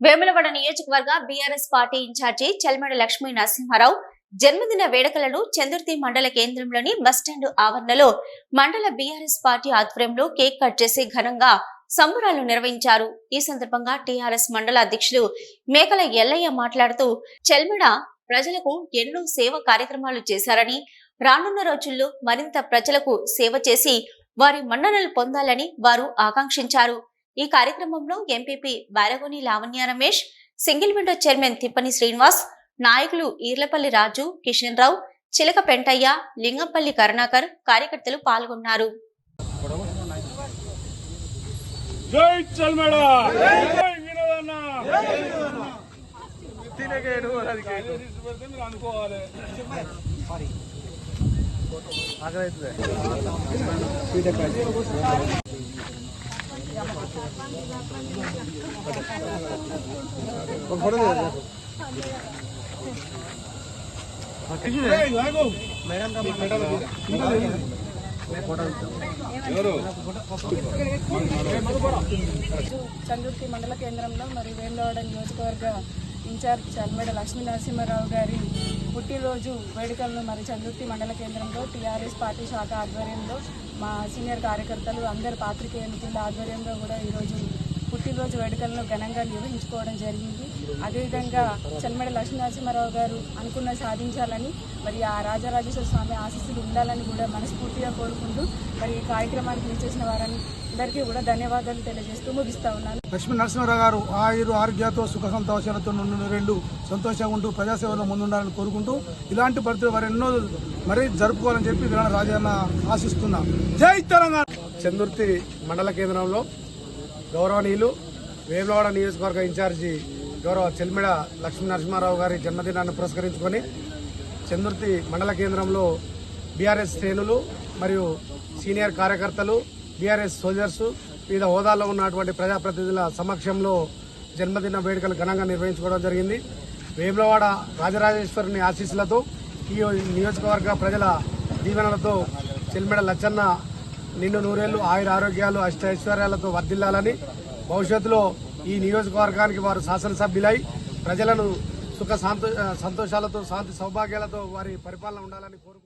వేములవాడ నియోజకవర్గ BRS party incharge Chelmeda Lakshmi Narasimharao జన్మదిన వేడుకలను చందుర్తి మండల కేంద్రంలోని బస్టాండ్ ఆవరణలో మండల బీఆర్ఎస్ పార్టీ ఆధ్వర్యంలో కేక్ కట్ చేసి ఘనంగా సంబురాలు నిర్వహించారు. ఈ సందర్భంగా టీఆర్ఎస్ మండల అధ్యక్షులు మేకల ఎల్లయ్య మాట్లాడుతూ చెల్మిడ ప్రజలకు ఎన్నో సేవ కార్యక్రమాలు చేశారని రానున్న రోజుల్లో మరింత ప్రజలకు సేవ చేసి వారి మన్ననలు పొందాలని వారు ఆకాంక్షించారు. ఈ కార్యక్రమంలో MPP Baragoni Lavanya Ramesh single window chairman Tippani Srinivas నాయకులు ఈర్లపల్లి రాజు కిషన్ రావు చిలక పెంటయ్య లింగంపల్లి కరుణాకర్ కార్యకర్తలు పాల్గొన్నారు. జై చల్మడ జై వినోదన్న! మీరు అనుకోవాలి ఏయ్, ఆగు. ఎవరు మండల కేంద్రంలో మరి వేములవాడ నియోజకవర్గ ఇన్ఛార్జ్ చల్మేడ లక్ష్మీ నరసింహారావు గారి పుట్టినరోజు వేడుకలను మరి చందుర్తి మండల కేంద్రంలో టీఆర్ఎస్ పార్టీ శాఖ ఆధ్వర్యంలో మా సీనియర్ కార్యకర్తలు అందరు పాత్రికేయ మిత్రుల ఆధ్వర్యంలో కూడా ఈరోజు పుట్టినరోజు వేడుకలను ఘనంగా నిర్వహించుకోవడం జరిగింది. అదేవిధంగా చల్మేడ లక్ష్మీ నరసింహారావు గారు అనుకున్న సాధించాలని మరి ఆ రాజరాజేశ్వర స్వామి ఆశీస్సులు ఉండాలని కూడా మనస్ఫూర్తిగా కోరుకుంటూ మరి ఈ కార్యక్రమానికి విచ్చేసిన వారని అందరికీ కూడా ధన్యవాదాలు తెలియజేస్తూ ముగిస్తా ఉన్నాను. లక్ష్మీ నరసింహారావు గారు ఆయురు ఆరోగ్యతో సుఖ సంతోషాలతో రెండు సంతోషంగా ఉంటూ ప్రజాసేవలో ముందుండాలని కోరుకుంటూ ఇలాంటి పరిస్థితులు వారు ఎన్నో మరీ జరుపుకోవాలని చెప్పి వీళ్ళ రాజన్న ఆశిస్తున్నా. జై తెలంగాణ! చందుర్తి మండల కేంద్రంలో గౌరవనీయులు వేములవాడ నియోజకవర్గ ఇన్ఛార్జి గౌరవ చెల్మిడ లక్ష్మీ నరసింహారావు గారి జన్మదినాన్ని పురస్కరించుకొని చందుర్తి మండల కేంద్రంలో బీఆర్ఎస్ శ్రేణులు మరియు సీనియర్ కార్యకర్తలు బీఆర్ఎస్ సోల్జర్స్ వివిధ హోదాల్లో ఉన్నటువంటి ప్రజాప్రతినిధుల సమక్షంలో జన్మదిన వేడుకలు ఘనంగా నిర్వహించుకోవడం జరిగింది. వేములవాడ రాజరాజేశ్వరుని ఆశీస్సులతో ఈ నియోజకవర్గ ప్రజల దీవెనలతో చెల్మిడ లచ్చన్న నిన్ను నూరేళ్ళు ఆయుర ఆరోగ్యాలు అష్ట ఐశ్వర్యాలతో వర్ధిల్లాలని భవిష్యత్తులో ఈ నియోజకవర్గానికి వారు శాసనసభ్యులై ప్రజలను సుఖ శాంతో సంతోషాలతో శాంతి సౌభాగ్యాలతో వారి పరిపాలన ఉండాలని కోరుకుంటున్నారు.